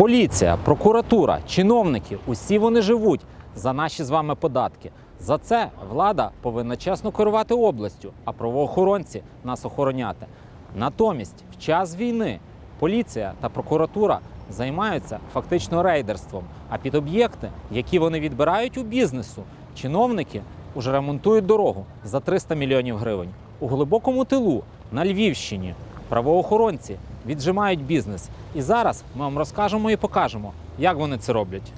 Поліція, прокуратура, чиновники усі вони живуть за наші з вами податки. За це влада повинна чесно керувати областю, а правоохоронці нас охороняти. Натомість, в час війни поліція та прокуратура займаються фактично рейдерством. А під об'єкти, які вони відбирають у бізнесу, чиновники уже ремонтують дорогу за 300 мільйонів гривень. У глибокому тилу на Львівщині правоохоронці віджимають бізнес. І зараз ми вам розкажемо і покажемо, як вони це роблять.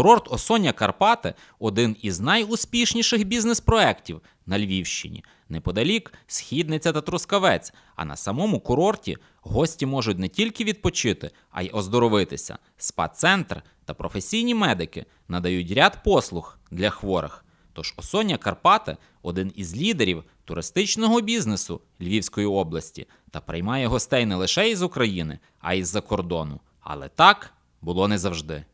Курорт Осоння Карпати один із найуспішніших бізнес-проєктів на Львівщині. Неподалік східниця та Трускавець. А на самому курорті гості можуть не тільки відпочити, а й оздоровитися. Спа-центр та професійні медики надають ряд послуг для хворих. Тож Осоння Карпати один із лідерів туристичного бізнесу Львівської області та приймає гостей не лише із України, а й з-за кордону. Але так було не завжди.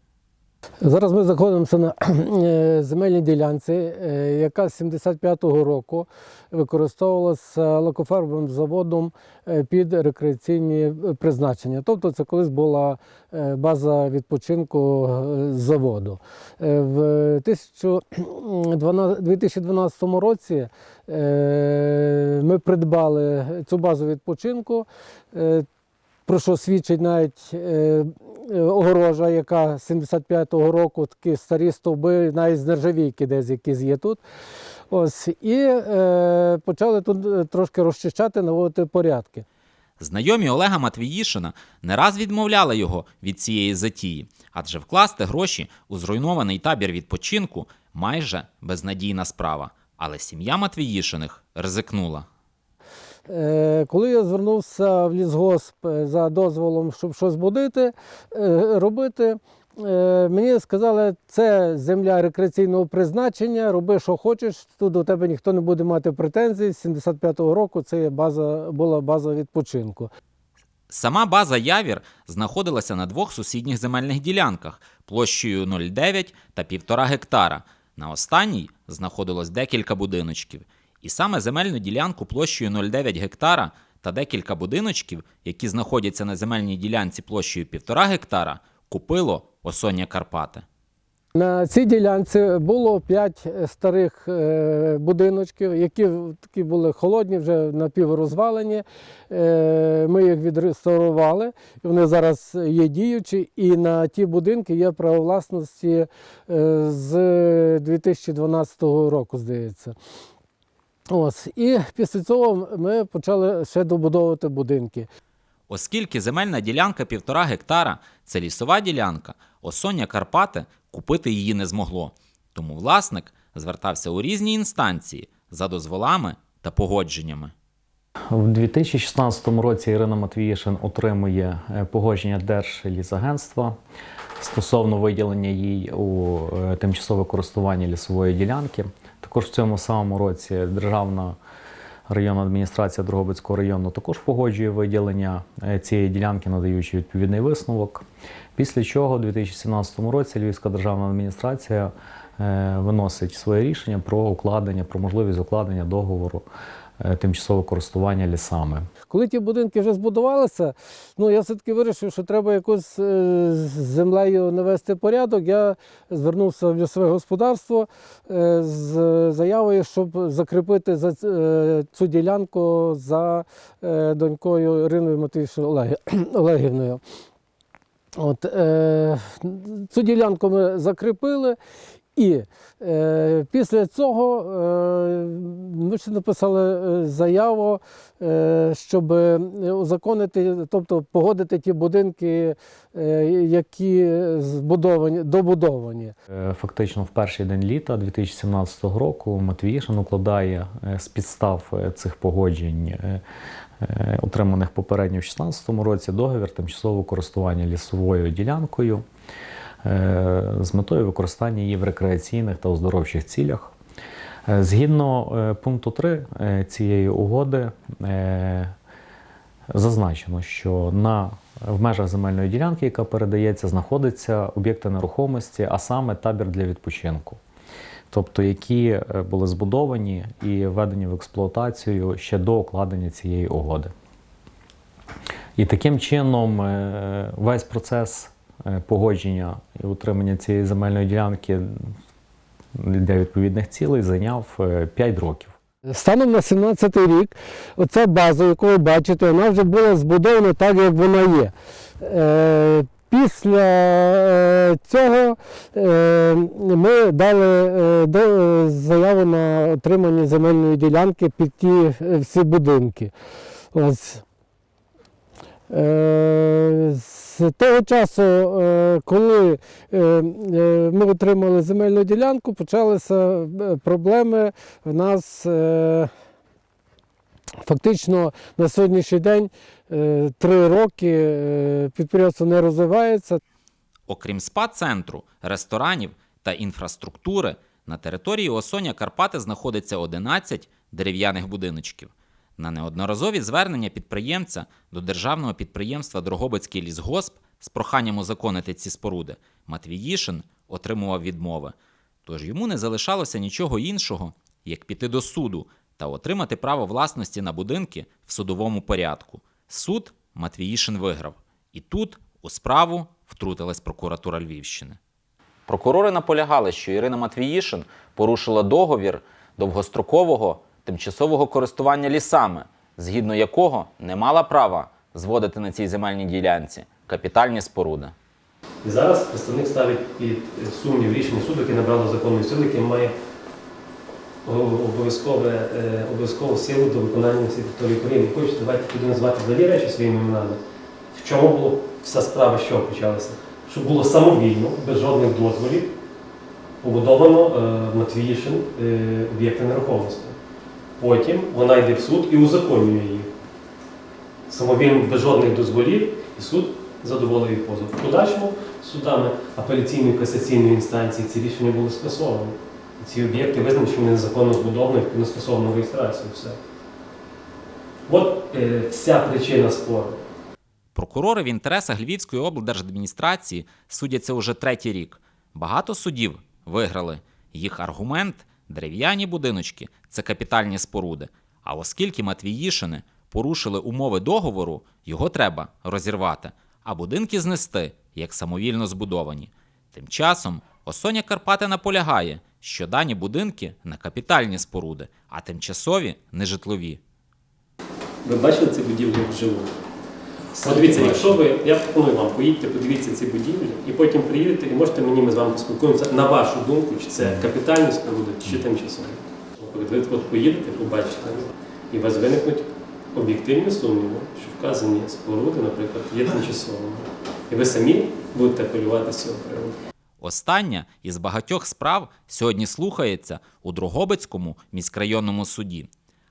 Зараз ми знаходимося на е, земельній ділянці, е, яка з 75-го року використовувалася лакофарбовим заводом е, під рекреаційні призначення. Тобто це колись була база відпочинку заводу. В 2012 році ми придбали цю базу відпочинку. про що свідчить навіть огорожа, яка з 75-го року, такі старі стовби, навіть з нержавійки десь якісь є тут. Ось, і е, почали тут е, трошки розчищати, наводити порядки. Знайомі Олега Матвіїшина не раз відмовляли його від цієї затії, адже вкласти гроші у зруйнований табір відпочинку майже безнадійна справа. Але сім'я Матвіїшиних ризикнула. Е, Коли я звернувся в лісгосп е, за дозволом, щоб щось будити, е, робити, мені сказали, це земля рекреаційного призначення, роби, що хочеш, тут до тебе ніхто не буде мати претензій. З 75-го року це база, була база відпочинку. Сама база Явір знаходилася на двох сусідніх земельних ділянках площею 0,9 та 1,5 гектара. На останній знаходилось декілька будиночків. І саме земельну ділянку площею 0,9 гектара та декілька будиночків, які знаходяться на земельній ділянці площею 1,5 гектара, купило Осоння Карпати. На цій ділянці було п'ять старих е, будиночків, які такі були холодні, вже напіврозвалені. Е, Ми їх відреставрували, вони зараз є діючі. І на ті будинки є право власності е, з 2012 року, здається. Ось. І після цього ми почали ще добудовувати будинки. Оскільки земельна ділянка 1,5 гектара це лісова ділянка, Осоння Карпати купити її не змогло. Тому власник звертався у різні інстанції за дозволами та погодженнями. У 2016 році Ірина Матвіїшин отримує е, погодження Держлісагентства стосовно виділення їй у е, тимчасове користування лісової ділянки. Також в цьому самому році Державна районна адміністрація Дрогобицького району також погоджує виділення е, цієї ділянки, надаючи відповідний висновок. Після чого у 2017 році Львівська державна адміністрація е, виносить своє рішення про укладення, про можливість укладення договору е, тимчасового користування лісами. Коли ті будинки вже збудувалися, ну я все-таки вирішив, що треба якось е, з землею навести порядок. Я звернувся в лісове господарство е, з заявою, щоб закріпити за е, цю ділянку за донькою Іриною Матвійшиною Олег- Олегівною. От, е, цю ділянку ми закріпили. І е, після цього е, ми ще написали е, заяву, е, щоб е, узаконити, тобто погодити ті будинки, е, які збудовані, добудовані. Е, Фактично в перший день літа 2017 року Матвіїшин укладає з підстав цих погоджень, отриманих попередньо в 2016 році, договір тимчасового користування лісовою ділянкою з метою використання її в рекреаційних та оздоровчих цілях. Е, Згідно е, пункту 3 е, цієї угоди, е, зазначено, що на в межах земельної ділянки, яка передається, знаходиться об'єкти нерухомості, а саме табір для відпочинку. Тобто, які е, були збудовані і введені в експлуатацію ще до укладення цієї угоди. І таким чином е, весь процес е, погодження і утримання цієї земельної ділянки для відповідних цілей зайняв 5 років. Станом на 17 рік, оця база, яку ви бачите, вона вже була збудована так, як вона є. Е, Після е, цього е, ми дали е, е, заяву на отримання земельної ділянки під ті е, всі будинки. Ось. Е, З того часу, е, коли е, ми отримали земельну ділянку, почалися проблеми. В нас фактично на сьогоднішній день три роки підприємство не розвивається. Окрім спа-центру, ресторанів та інфраструктури, на території Осоня Карпати знаходиться 11 дерев'яних будиночків. На неодноразові звернення підприємця до державного підприємства Дрогобицький лісгосп з проханням узаконити ці споруди Матвіїшин отримував відмови. Тож йому не залишалося нічого іншого, як піти до суду та отримати право власності на будинки в судовому порядку. Суд Матвіїшин виграв. І тут у справу втрутилась прокуратура Львівщини. Прокурори наполягали, що Ірина Матвіїшин порушила договір довгострокового тимчасового користування лісами, згідно якого не мала права зводити на цій земельній ділянці капітальні споруди. І зараз представник ставить під сумнів рішення суду, яке набрало законної сили, яке має е, обов'язкову силу до виконання всіх території України. Хочу, давайте туди назвати взагалі речі своїми іменами. В чому була вся справа, що почалася? Щоб було самовільно, без жодних дозволів, побудовано е, Матвіїшин е, об'єкти нерухомості. Потім вона йде в суд і узаконює їх. Самовільно, без жодних дозволів, і суд задоволив її позов. В подальшому судами апеляційної і касаційної інстанції ці рішення були скасовані. І ці об'єкти визнані, що вони незаконно збудовані, не скасовано реєстрацію. Все. От е, вся причина спору. Прокурори в інтересах Львівської облдержадміністрації судяться уже третій рік. Багато судів виграли. Їх аргумент дерев'яні будиночки це капітальні споруди. А оскільки Матвіїшини порушили умови договору, його треба розірвати, а будинки знести, як самовільно збудовані. Тим часом Осоня Карпати наполягає, що дані будинки не капітальні споруди, а тимчасові нежитлові. Ви бачили ці будівлі вживу? Подивіться, якщо ви, я пропоную вам, поїдьте, подивіться ці будівлі, і потім приїдете і можете мені, ми з вами поспілкуємося, на вашу думку, чи це капітальні споруди, чи тимчасові. Ви от поїдете, побачите, і у вас виникнуть об'єктивні сумніви, що вказані споруди, наприклад, є тимчасовими. І ви самі будете апелювати з цього приводу. Остання із багатьох справ сьогодні слухається у Дрогобицькому міськрайонному суді.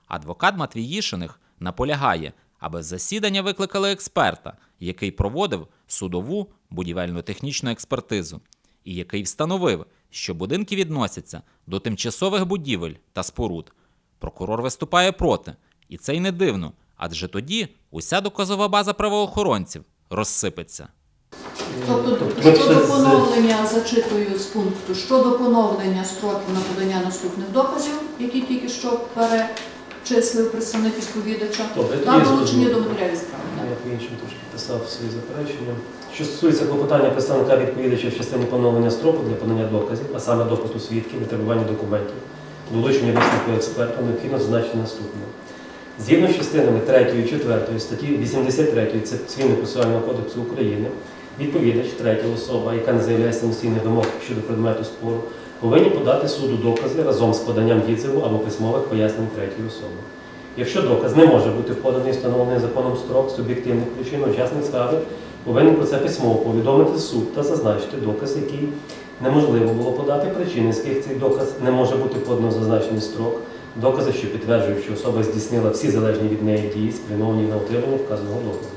Адвокат Матвіїшиних наполягає, аби з засідання викликали експерта, який проводив судову будівельно-технічну експертизу, і який встановив, що будинки відносяться до тимчасових будівель та споруд. Прокурор виступає проти, і це й не дивно, адже тоді уся доказова база правоохоронців розсипеться. Тобто ми щодо поновлення, зачитую з пункту, щодо поновлення строків на подання наступних доказів, які тільки що перечислив представник відповідача, та долучення до матеріалів справи. Я по-іншому трошки писав свої заперечення. Що стосується клопотання представника відповідача в частині поновлення строку для подання доказів, а саме допиту свідків, витребування документів, долучення висновку експерта, необхідно зазначити наступне. Згідно з частинами 3 і 4 статті 83 це Цивільно-процесуального кодексу України, відповідач, третя особа, яка не заявляє самостійних вимог щодо предмету спору, повинні подати суду докази разом з поданням відзиву або письмових пояснень третьої особи. Якщо доказ не може бути поданий встановлений законом строк з об'єктивних причин, учасник справи повинен про це письмово повідомити суд та зазначити доказ, який неможливо було подати, причини, з яких цей доказ не може бути подано в зазначений строк, докази, що підтверджують, що особа здійснила всі залежні від неї дії, спрямовані на отримання вказаного доказу.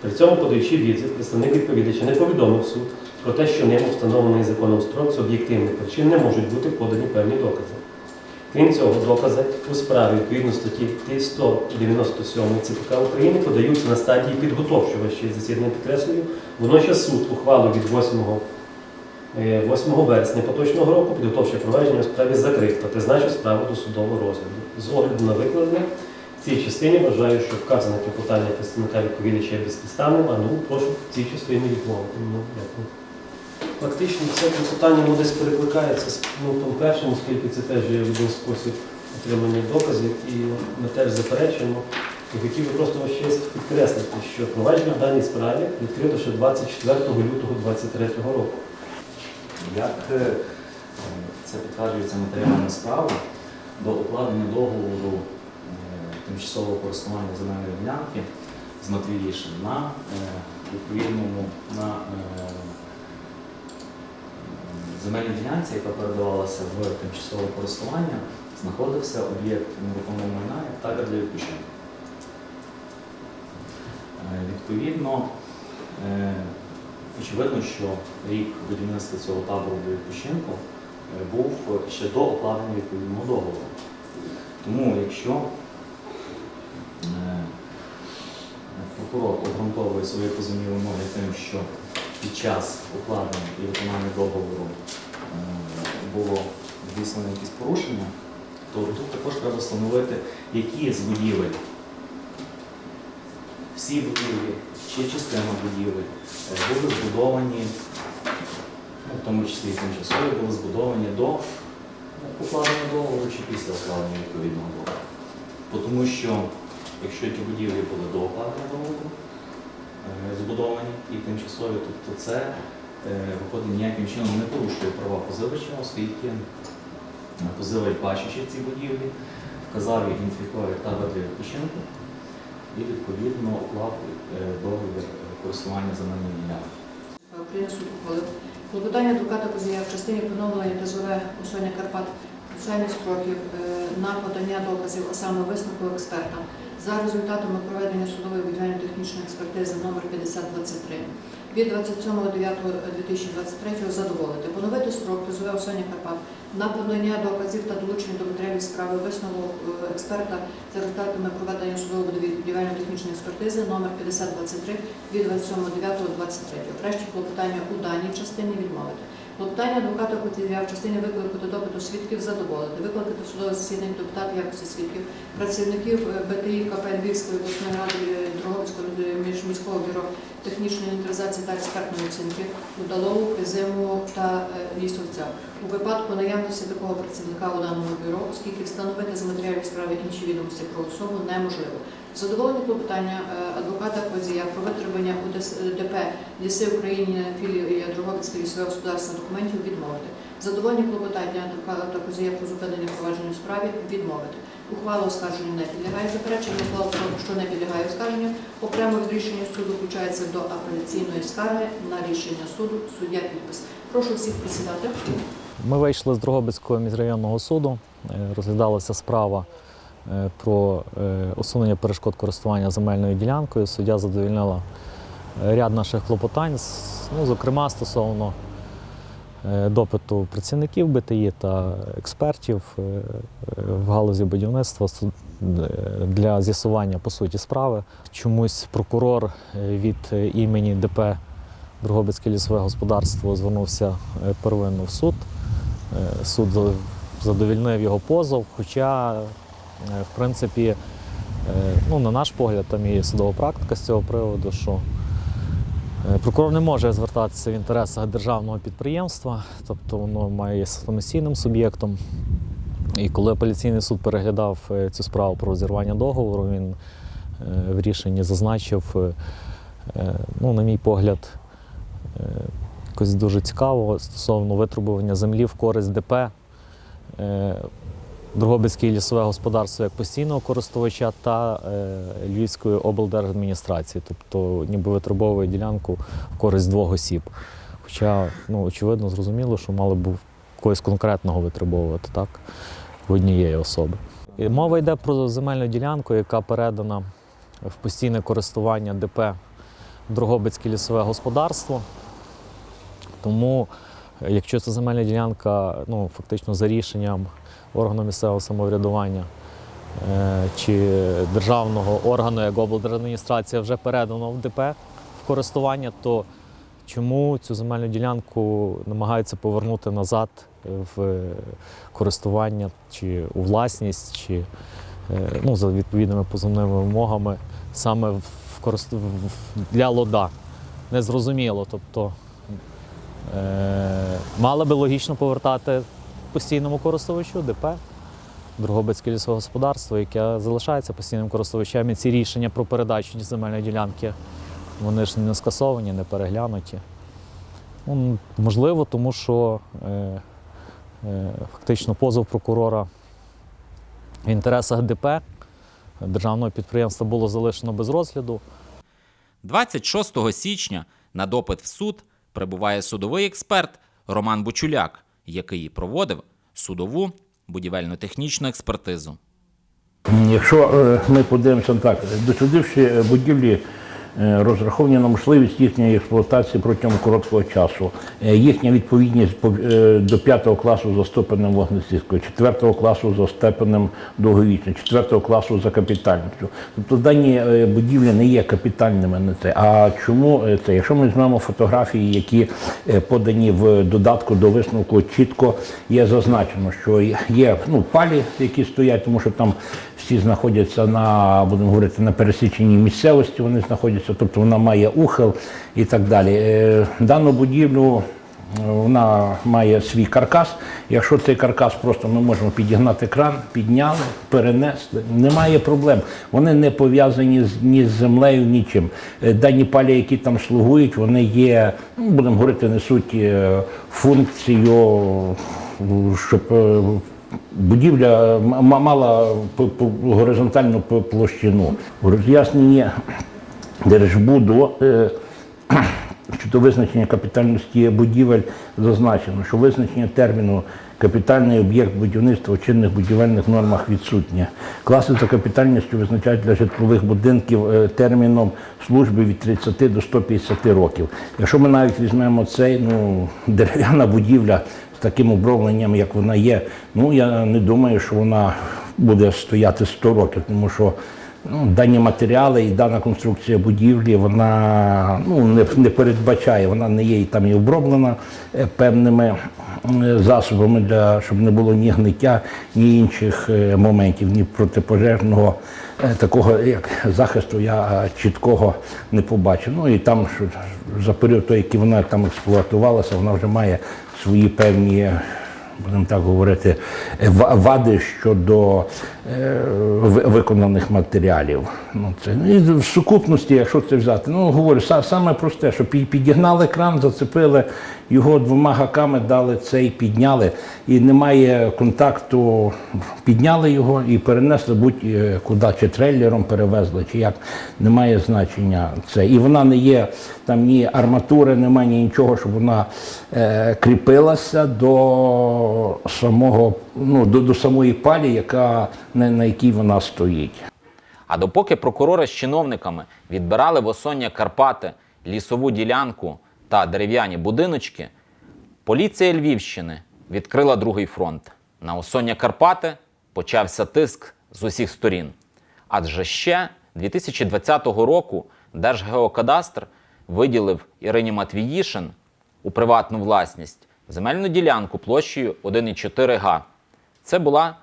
При цьому, подаючи відзив, представник відповідача не повідомив суд про те, що ним встановлений законом строк з об'єктивних причин не можуть бути подані певні докази. Крім цього, докази у справі відповідно статті 197 ЦПК України подаються на стадії підготовчого ще засідання підкреслюю. Водночас суд ухвалу від 8, е, 8 вересня поточного року підготовче провадження у справі закрив та призначив справу до судового розгляду. З огляду на викладене в цій частині вважаю, що вказане клопотання представника відповідача є безпідставним, а ну прошу в цій частині відмовити. Ну, дякую. Фактично це клопотання воно десь перекликається з пунктом першим, оскільки це теж є один спосіб отримання доказів, і ми теж заперечуємо. І хотів би просто ще підкреслити, що провадження в даній справі відкрито ще 24 лютого 2023 року. Як е, це підтверджується матеріалами справи, до укладення договору е, тимчасового користування земельної ділянки з Матвіїшин на е, відповідному на земельній ділянці, яка передавалася в тимчасове користування, знаходився об'єкт нерухомого майна як табір для відпочинку. Е, Відповідно, е, очевидно, що рік будівництва цього табору для відпочинку е, був ще до укладення відповідного договору. Тому, якщо прокурор обґрунтовує свої позовні вимоги тим, що під час укладення і виконання договору е, було здійснено якісь порушення, то тут також треба встановити, які з будівель, всі будівлі чи частина будівель е, були збудовані, ну, в тому числі і тимчасові, були збудовані до укладення договору чи після укладення відповідного договору. Тому що якщо ті будівлі були до укладення договору, збудовані і тимчасові, тобто це е, виходить ніяким чином не порушує права позивача, оскільки е, позивач, бачачи ці будівлі, вказав ідентифікував табор для відпочинку і відповідно уклав е, договір користування земельною ділянкою. України суд ухвалив. Клопотання адвоката Козія в частині поновлення ТЗВ Усоня Карпат процесуальних строків е, на подання доказів, а саме висновку експерта, за результатами проведення судової будівельно-технічної експертизи номер 5023 від 27.09.2023 задоволити. Поновити строк ТЗВ Усоня Карпат на подання доказів та долучення до матеріалів справи висновку е, експерта за результатами проведення судової будівельно-технічної експертизи номер 5023 від 27.09.23. Врешті клопотання у даній частині відмовити. Клопотання адвоката Котів'я в частині виклику до допиту свідків задоволити. Викликати судове засідання депутатів якості свідків, працівників е, БТІ КП Львівської обласної ради е, Дрогобицького е, міжміського бюро технічної інвентаризації та експертної оцінки Удалову, Кизиму та е, Лісовця. У випадку наявності такого працівника у даному бюро, оскільки встановити з матеріалів справи інші відомості про особу неможливо. Задоволені клопотання е, адвоката Козія про витребування у ДП Ліси України філії Дрогобицьке лісове господарство документів відмовити. Задоволені клопотання адвоката Козія про зупинення провадження у справі відмовити. Ухвала оскарження не підлягає запереченню, ухвала, що не підлягає оскарженню, окремо від рішення суду включається до апеляційної скарги на рішення суду, суддя підпис. Прошу всіх присідати. Ми вийшли з Дрогобицького міжрайонного суду. Е, Розглядалася справа е, про е, усунення перешкод користування земельною ділянкою. Суддя задовільнила ряд наших клопотань, ну, зокрема стосовно допиту працівників БТІ та експертів е, е, в галузі будівництва е, для з'ясування по суті справи. Чомусь прокурор е, від е, імені ДП Дрогобицьке лісове господарство звернувся е, первинно в суд. Е, Суд задовільнив його позов, хоча, е, в принципі, е, ну, на наш погляд, там є судова практика з цього приводу, що е, прокурор не може звертатися в інтересах державного підприємства, тобто воно має самостійним суб'єктом. І коли апеляційний суд переглядав е, цю справу про розірвання договору, він е, в рішенні зазначив, е, е, ну, на мій погляд, е, якось дуже цікаво стосовно витребування землі в користь ДП. Е, Дрогобицьке лісове господарство як постійного користувача та е, Львівської облдержадміністрації, тобто ніби витребовує ділянку в користь двох осіб. Хоча, ну, очевидно, зрозуміло, що мали б когось конкретного витребовувати так, в однієї особи. І мова йде про земельну ділянку, яка передана в постійне користування ДП Дрогобицьке лісове господарство. Тому якщо це земельна ділянка, ну фактично за рішенням органу місцевого самоврядування е, чи державного органу, як облдержадміністрація, вже передано в ДП в користування, то чому цю земельну ділянку намагаються повернути назад в користування чи у власність, чи е, ну, за відповідними позовними вимогами саме в корист... для лода? Незрозуміло. Тобто е, мали би логічно повертати постійному користувачу ДП. Другобицьке лісове господарство, яке залишається постійним користувачем, і ці рішення про передачу земельної ділянки вони ж не скасовані, не переглянуті. Ну, можливо, тому що е, е, фактично позов прокурора в інтересах ДП державного підприємства було залишено без розгляду. 26 січня на допит в суд прибуває судовий експерт Роман Бучуляк, який проводив судову будівельно-технічну експертизу. Якщо е, ми подивимося так, дослідивши е, будівлі, розраховані на можливість їхньої експлуатації протягом короткого часу, е, їхня відповідність по- е, до 5 класу за ступенем вогнестійкою, 4 класу за степенем довговічним, 4 класу за капітальністю. Тобто дані е, будівлі не є капітальними на це. А чому е, це? Якщо ми візьмемо фотографії, які е, подані в додатку до висновку, чітко є зазначено, що є ну, палі, які стоять, тому що там всі знаходяться на, будемо говорити, на пересіченій місцевості, вони знаходяться, тобто вона має ухил і так далі. Е, Дану будівлю е, вона має свій каркас. Якщо цей каркас просто ми можемо підігнати кран, підняли, перенесли, немає проблем. Вони не пов'язані з ні з землею, нічим. Е, Дані палі, які там слугують, вони є, ну, будемо говорити, несуть функцію, щоб будівля мала горизонтальну площину. Роз'яснення Держбуду е, щодо визначення капітальності будівель зазначено, що визначення терміну капітальний об'єкт будівництва в чинних будівельних нормах відсутнє. Класи за капітальністю визначають для житлових будинків е, терміном служби від 30 до 150 років. Якщо ми навіть візьмемо цей, ну, дерев'яна будівля з таким обробленням, як вона є, ну я не думаю, що вона буде стояти 100 років, тому що Ну, дані матеріали і дана конструкція будівлі, вона ну, не, не передбачає, вона не є там і оброблена е, певними е, засобами, для, щоб не було ні гниття, ні інших е, моментів, ні протипожежного такого як захисту я чіткого не побачив. Ну і там що за період, той, який вона там експлуатувалася, вона вже має свої певні будемо так говорити, вади щодо е, ви- виконаних матеріалів. Ну, це, ну, і в сукупності, якщо це взяти, ну говорю, са- саме просте, що пі- підігнали кран, зацепили його двома гаками, дали цей, підняли, і немає контакту, підняли його і перенесли будь-куди, чи трейлером перевезли, чи як, немає значення це. І вона не є там ні арматури, немає ні нічого, щоб вона е, кріпилася до самого, ну, до, до самої палі, яка, на, на якій вона стоїть. А допоки прокурори з чиновниками відбирали в Осоння Карпати лісову ділянку та дерев'яні будиночки, поліція Львівщини відкрила другий фронт. На Осоння Карпати почався тиск з усіх сторін. Адже ще 2020 року Держгеокадастр виділив Ірині Матвіїшин у приватну власність земельну ділянку площею 1,4 га. Це була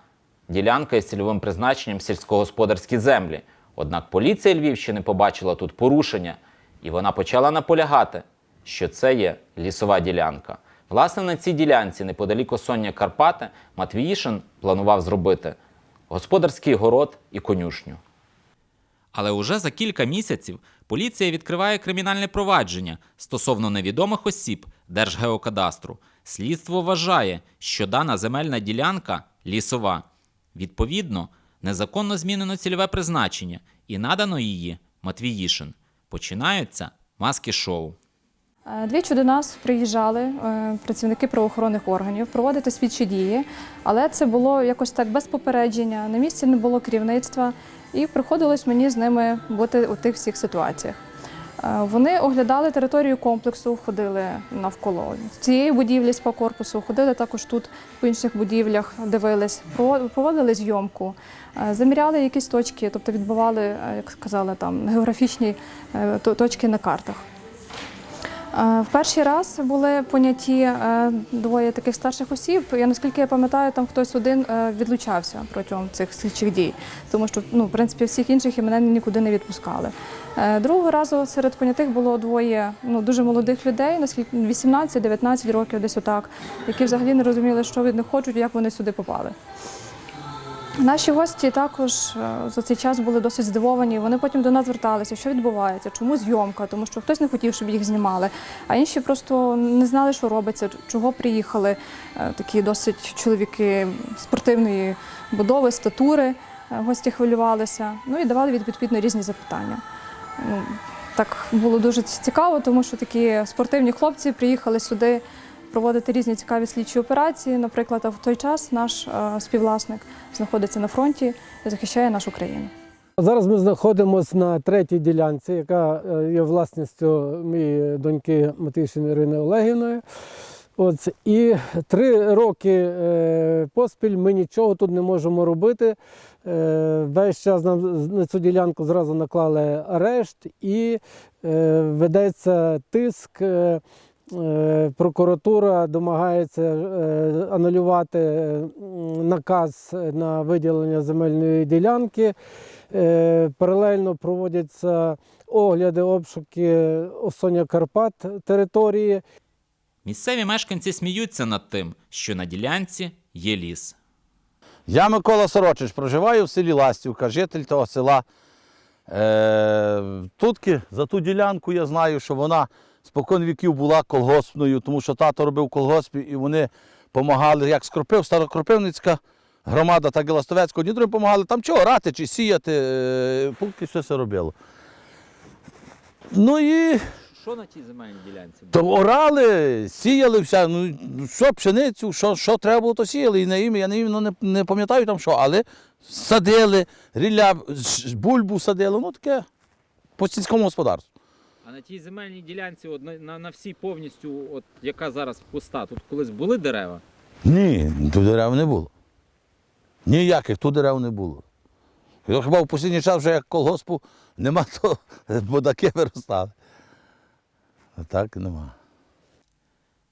ділянка із цільовим призначенням сільськогосподарські землі. Однак поліція Львівщини побачила тут порушення, і вона почала наполягати, що це є лісова ділянка. Власне, на цій ділянці, неподалік Осоння Карпати, Матвіїшин планував зробити господарський город і конюшню. Але уже за кілька місяців поліція відкриває кримінальне провадження стосовно невідомих осіб Держгеокадастру. Слідство вважає, що дана земельна ділянка лісова. Відповідно, незаконно змінено цільове призначення і надано її Матвіїшин. Починаються маски шоу. Е, Двічі до нас приїжджали е, працівники правоохоронних органів проводити слідчі дії, але це було якось так без попередження. На місці не було керівництва, і приходилось мені з ними бути у тих всіх ситуаціях. Е, Вони оглядали територію комплексу, ходили навколо цієї будівлі спа-корпусу, ходили також тут по інших будівлях, дивились, прово- проводили зйомку, заміряли якісь точки, тобто відбивали, е, як сказали, там географічні точки на картах. Е, В перший раз були поняті е, двоє таких старших осіб. Я наскільки я пам'ятаю, там хтось один е, відлучався протягом цих слідчих дій, тому що ну, в принципі всіх інших і мене нікуди не відпускали. Другого разу серед понятих було двоє ну, дуже молодих людей, наскільки 18-19 років, десь отак, які взагалі не розуміли, що від них хочуть, як вони сюди попали. Наші гості також е, за цей час були досить здивовані. Вони потім до нас зверталися, що відбувається, чому зйомка, тому що хтось не хотів, щоб їх знімали, а інші просто не знали, що робиться, чого приїхали. Е, Такі досить чоловіки спортивної будови, статури. Е, Гості хвилювалися, ну і давали відповідно різні запитання. Ну, так було дуже цікаво, тому що такі спортивні хлопці приїхали сюди проводити різні цікаві слідчі операції. Наприклад, в той час наш е, співвласник знаходиться на фронті і захищає нашу країну. Зараз ми знаходимося на третій ділянці, яка е, є власністю моєї доньки Матишини Ірини Олегівної. От, і три роки е, поспіль ми нічого тут не можемо робити. Весь час нам на цю ділянку зразу наклали арешт і ведеться тиск. Е, Прокуратура домагається е, анулювати е, наказ на виділення земельної ділянки. Паралельно проводяться огляди, обшуки Осоня Карпат території. Місцеві мешканці сміються над тим, що на ділянці є ліс. Я Микола Сорочич, проживаю в селі Ластівка, житель того села. Е, тутки, за ту ділянку я знаю, що вона спокон віків була колгоспною, тому що тато робив колгоспі і вони допомагали, як скропив, старокропивницька громада, так і Ластовецька, одні другим допомагали там чого орати чи сіяти, е, поки все це робило. Ну і Що на тій земельній ділянці? то орали, сіяли все, ну що пшеницю, що, що треба було, то сіяли. І на ім'я, я не, ну, не, не пам'ятаю там що, але садили, рілля, ж- бульбу садили, ну таке по сільському господарству. А на тій земельній ділянці, от, на, на, на всій повністю, от, яка зараз пуста, тут колись були дерева? Ні, тут дерев не було. Ніяких тут дерев не було. Я Хіба в останній час вже як колгоспу нема, то бодаки виростали. А так нема.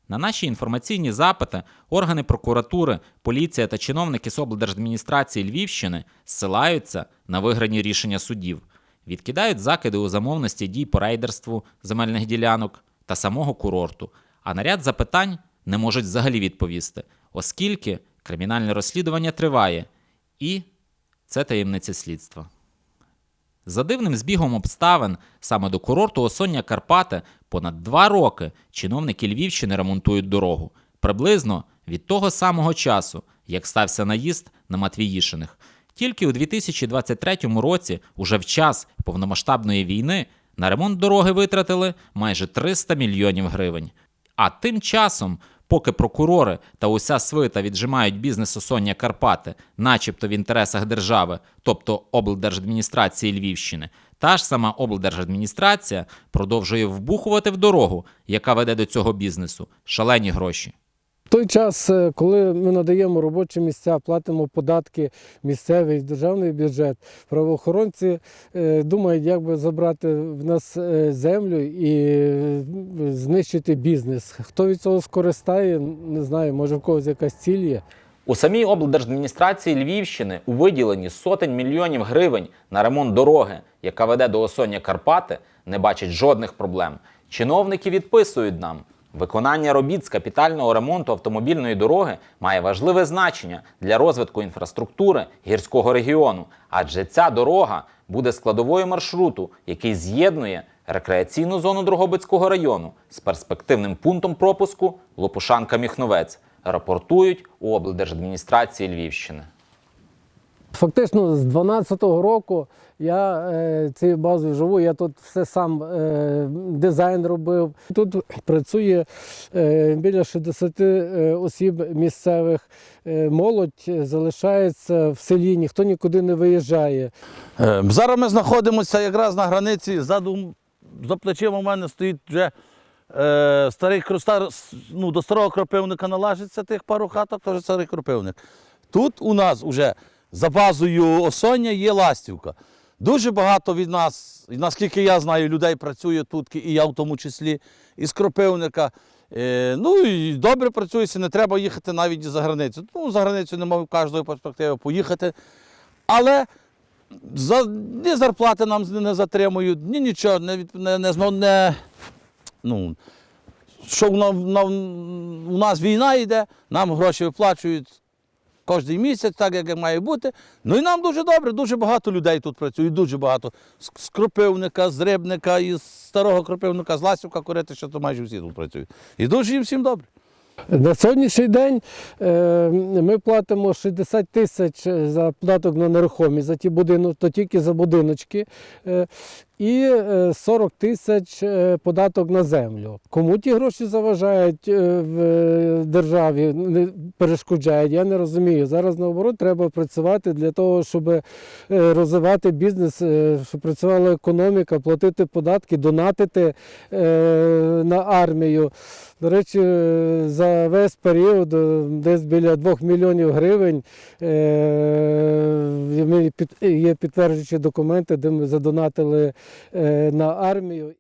На наші інформаційні запити органи прокуратури, поліція та чиновники з облдержадміністрації Львівщини зсилаються на виграні рішення судів, відкидають закиди у замовності дій по рейдерству земельних ділянок та самого курорту, а на ряд запитань не можуть взагалі відповісти, оскільки кримінальне розслідування триває, і це таємниця слідства. За дивним збігом обставин, саме до курорту Осоння Карпати понад два роки чиновники Львівщини ремонтують дорогу. Приблизно від того самого часу, як стався наїзд на Матвіїшиних. Тільки у 2023 році, уже в час повномасштабної війни, на ремонт дороги витратили майже 300 мільйонів гривень. А тим часом, поки прокурори та уся свита віджимають бізнес Осоння Карпати, начебто в інтересах держави, тобто облдержадміністрації Львівщини, та ж сама облдержадміністрація продовжує вбухувати в дорогу, яка веде до цього бізнесу, шалені гроші. Той час, е, коли ми надаємо робочі місця, платимо податки місцевий державний бюджет, правоохоронці е, думають, як би забрати в нас е, землю і знищити бізнес. Хто від цього скористає, не знаю, може в когось якась ціль є. У самій облдержадміністрації Львівщини у виділенні сотень мільйонів гривень на ремонт дороги, яка веде до Осоння Карпати, не бачать жодних проблем. Чиновники відписують нам. Виконання робіт з капітального ремонту автомобільної дороги має важливе значення для розвитку інфраструктури гірського регіону, адже ця дорога буде складовою маршруту, який з'єднує рекреаційну зону Дрогобицького району з перспективним пунктом пропуску Лопушанка-Міхновець, рапортують у облдержадміністрації Львівщини. Фактично з 12-го року я е, цією базою живу, я тут все сам е, дизайн робив. Тут працює е, біля 60 е, осіб місцевих. Е, молодь залишається в селі, ніхто нікуди не виїжджає. Е, Зараз ми знаходимося якраз на границі заду за плечима у мене стоїть вже е, старий стар, ну, до старого кропивника належиться тих пару хаток, теж старий кропивник. Тут у нас вже за базою Осоння є ластівка. Дуже багато від нас, наскільки я знаю, людей працює тут, і я в тому числі, із Кропивника. Е, ну і добре працюється, не треба їхати навіть за границю. Ну, за границю немає в кожної перспективи поїхати. Але за, ні зарплати нам не затримують, ні нічого, не, не, не, не, ну, що на, на, у нас війна йде, нам гроші виплачують кожен місяць, так як має бути. Ну і нам дуже добре, дуже багато людей тут працює, дуже багато. З, Кропивника, з Рибника, із старого Кропивника, з Ласівка, Курити, що то майже всі тут працюють. І дуже їм всім добре. На сьогоднішній день е, ми платимо 60 тисяч за платок на нерухомість, за ті будинки, то тільки за будиночки, е, і е, 40 тисяч е, податок на землю. Кому ті гроші заважають е, в е, державі, перешкоджають, я не розумію. Зараз наоборот треба працювати для того, щоб е, розвивати бізнес, е, щоб працювала економіка, платити податки, донатити е, на армію. До речі, е, за весь період е, десь біля 2 мільйонів гривень е, є підтверджуючі документи, де ми задонатили е, на армію.